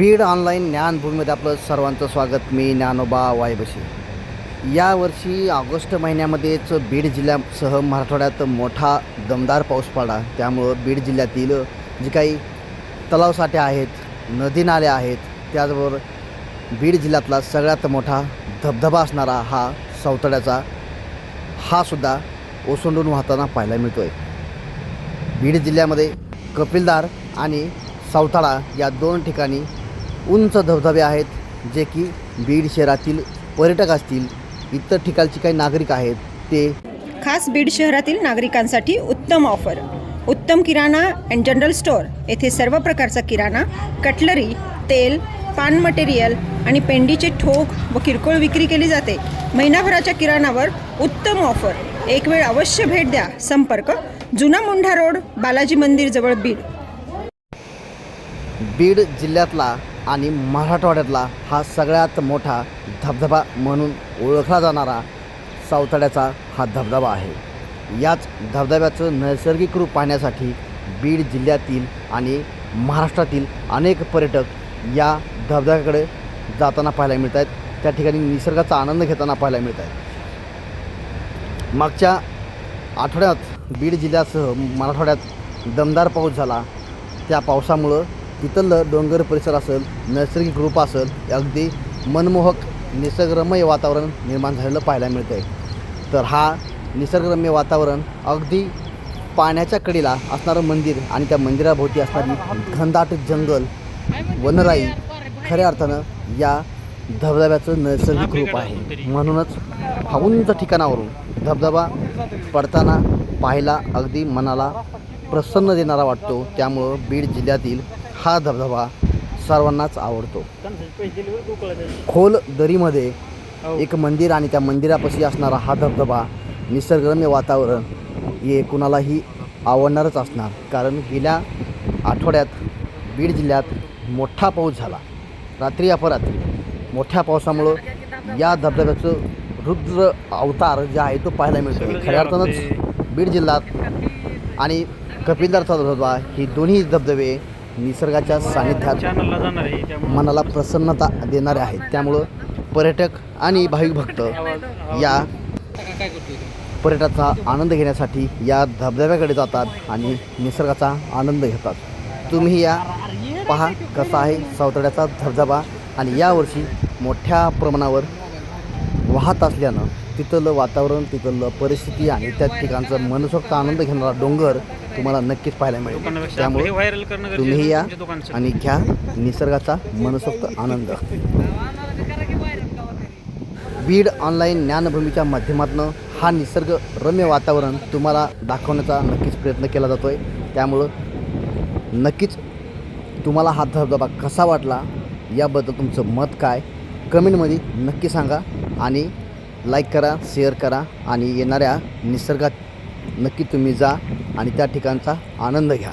Beed online ज्ञानभूमीमध्ये आपलं सर्वांचं स्वागत. मी ज्ञानोबा वायबशी. यावर्षी ऑगस्ट महिन्यामध्येच बीड जिल्ह्यासह मराठवाड्यात मोठा दमदार पाऊस पडला. त्यामुळं बीड जिल्ह्यातील जे काही तलावसाठे आहेत नदी नाले आहेत त्याचबरोबर बीड जिल्ह्यातला सगळ्यात मोठा धबधबा असणारा हा सौतड्याचा हा सुद्धा ओसंडून वाहताना पाहायला मिळतो आहे बीड जिल्ह्यामध्ये कपिलदार आणि सावताळा या दोन ठिकाणी उंच धबधबे आहेत जे की बीड शहरातील पर्यटक असतील इतर ठिकाणचे काही नागरिक आहेत ते खास बीड शहरातील नागरिकांसाठी उत्तम ऑफर. उत्तम किराणा अँड जनरल स्टोअर येथे सर्व प्रकारचा किराणा कटलरी तेल पान मटेरियल आणि पेंडीचे ठोक व किरकोळ विक्री केली जाते. महिनाभराच्या किराणावर उत्तम ऑफर. एक वेळ अवश्य भेट द्या. संपर्क जुना मुंढा रोड बालाजी मंदिर जवळ बीड. बीड जिल्ह्यातला आणि मराठवाड्यातला हा सगळ्यात मोठा धबधबा म्हणून ओळखला जाणारा सावताड्याचा हा धबधबा आहे. याच धबधब्याचं नैसर्गिक रूप पाहण्यासाठी बीड जिल्ह्यातील आणि महाराष्ट्रातील अनेक पर्यटक या धबधब्याकडे जाताना पाहायला मिळत आहेत त्या ठिकाणी निसर्गाचा आनंद घेताना पाहायला मिळत आहे मागच्या आठवड्यात बीड जिल्ह्यासह मराठवाड्यात दमदार पाऊस झाला. त्या पावसामुळं तिथलं डोंगर परिसर असेल नैसर्गिक रूप असेल अगदी मनमोहक निसर्गरम्य वातावरण निर्माण झालेलं पाहायला मिळतं आहे तर हा निसर्गरम्य वातावरण अगदी पाण्याच्या कडीला असणारं मंदिर आणि त्या मंदिराभोवती असणारी घनदाट जंगल वनराई खऱ्या अर्थानं या धबधब्याचं नैसर्गिक रूप आहे. म्हणूनच हा उंच ठिकाणावरून धबधबा पडताना पाहायला अगदी मनाला प्रसन्न देणारा वाटतो. त्यामुळं बीड जिल्ह्यातील हा धबधबा सर्वांनाच आवडतो. खोल दरीमध्ये एक मंदिर आणि त्या मंदिरापाशी असणारा हा धबधबा निसर्गरम्य वातावरण हे कुणालाही आवडणारच असणार. कारण गेल्या आठवड्यात बीड जिल्ह्यात मोठा पाऊस झाला. रात्री अपरात्री मोठ्या पावसामुळं या धबधब्याचं रुद्र अवतार जे आहे तो पाहायला मिळतो खऱ्या अर्थानंच बीड जिल्ह्यात आणि कपिलदारचा धबधबा ही दोन्ही धबधबे निसर्गाच्या सानिध्यात मनाला प्रसन्नता देणारे आहेत. त्यामुळं पर्यटक आणि भाविक भक्त या पर्यटनाचा आनंद घेण्यासाठी या धबधब्याकडे जातात आणि निसर्गाचा आनंद घेतात. तुम्ही या पहा कसा आहे सावतड्याचा धबधबा आणि यावर्षी मोठ्या प्रमाणावर वाहत असल्यानं तिथलं वातावरण तिथलं परिस्थिती आणि त्या ठिकाणचं मनसोक्त आनंद घेणारा डोंगर तुम्हाला नक्कीच पाहायला मिळेल. त्यामुळे तुम्ही या दुकानचं. आणि घ्या निसर्गाचा मनसोक्त आनंद. बीड ऑनलाईन ज्ञानभूमीच्या माध्यमातून हा निसर्ग रम्य वातावरण तुम्हाला दाखवण्याचा नक्कीच प्रयत्न केला जातो आहे त्यामुळं नक्कीच तुम्हाला हा धबधबा कसा वाटला याबद्दल तुमचं मत काय? कमेंटमध्ये नक्की सांगा आणि लाईक करा शेअर करा आणि येणाऱ्या निसर्गात नक्की तुम्ही जा आणि त्या ठिकाणचा आनंद घ्या.